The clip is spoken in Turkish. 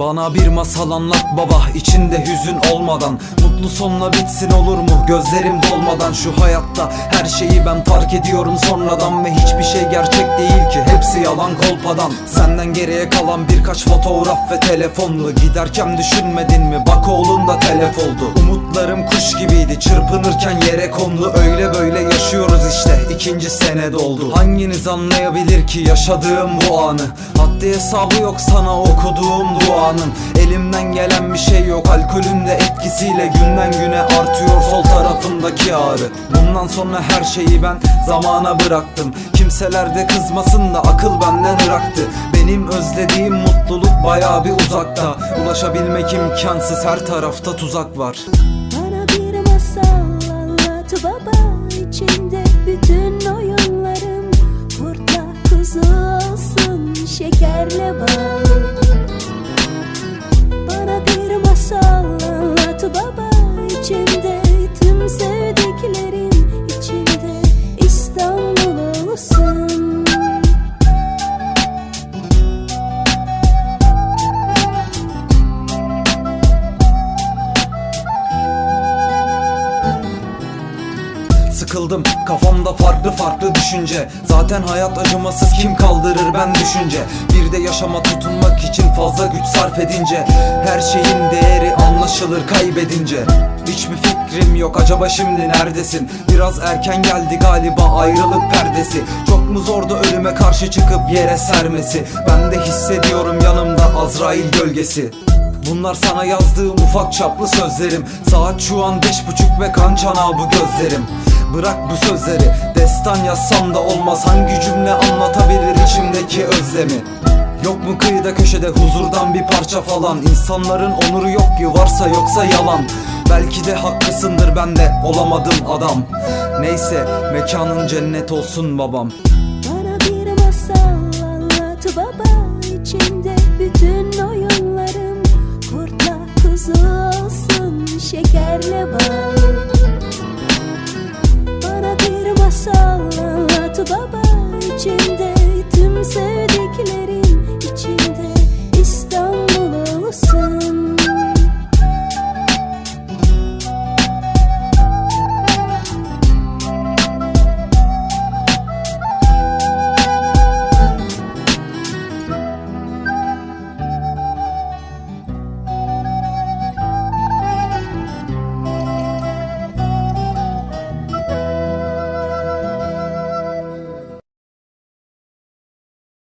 Bana bir masal anlat baba içinde hüzün olmadan. Mutlu sonla bitsin olur mu? Gözlerim dolmadan. Şu hayatta her şeyi ben fark ediyorum sonradan Ve hiçbir şey gerçek değil ki. Hepsi yalan kolpadan. Senden geriye kalan birkaç fotoğraf ve telefonlu. Giderken düşünmedin mi? Bak oğlun da telef oldu. Umutlarım kuş gibiydi. Çırpınırken yere kondu. Öyle böyle yaşıyoruz işte ikinci sene doldu. Hanginiz anlayabilir ki yaşadığım bu anı? Haddi hesabı yok sana okuduğum duanın. Elimden gelen bir şey yok alkolün de etkisiyle Günden güne artıyor sol tarafındaki ağrı. Bundan sonra her şeyi ben zamana bıraktım. Kimseler de kızmasın da akıl benden ıraktı. Benim özlediğim mutluluk baya bir uzakta. Ulaşabilmek imkansız her tarafta tuzak var. Bana bir masal anlat baba içinde bütün oyunlarım Kurtla kuzu olsun şekerle bal Sıkıldım kafamda farklı farklı düşünce. Zaten hayat acımasız kim kaldırır ben düşünce. Bir de yaşama tutunmak için fazla güç sarf edince. Her şeyin değeri anlaşılır kaybedince. Hiçbir fikrim yok acaba şimdi neredesin? Biraz erken geldi galiba ayrılık perdesi. Çok mu zordu ölüme karşı çıkıp yere sermesi? Ben de hissediyorum yanımda Azrail gölgesi Bunlar sana yazdığım ufak çaplı sözlerim. Saat şu an beş buçuk ve kan çanağı bu gözlerim. Bırak bu sözleri Destan yazsam da olmaz. Hangi cümle anlatabilir içimdeki özlemi? Yok mu kıyıda köşede huzurdan bir parça falan? İnsanların onuru yok ki varsa yoksa yalan. Belki de haklısındır ben de olamadım adam. Neyse mekanın cennet olsun babam. Bana bir masal anlat baba içinde bütün oyunlarım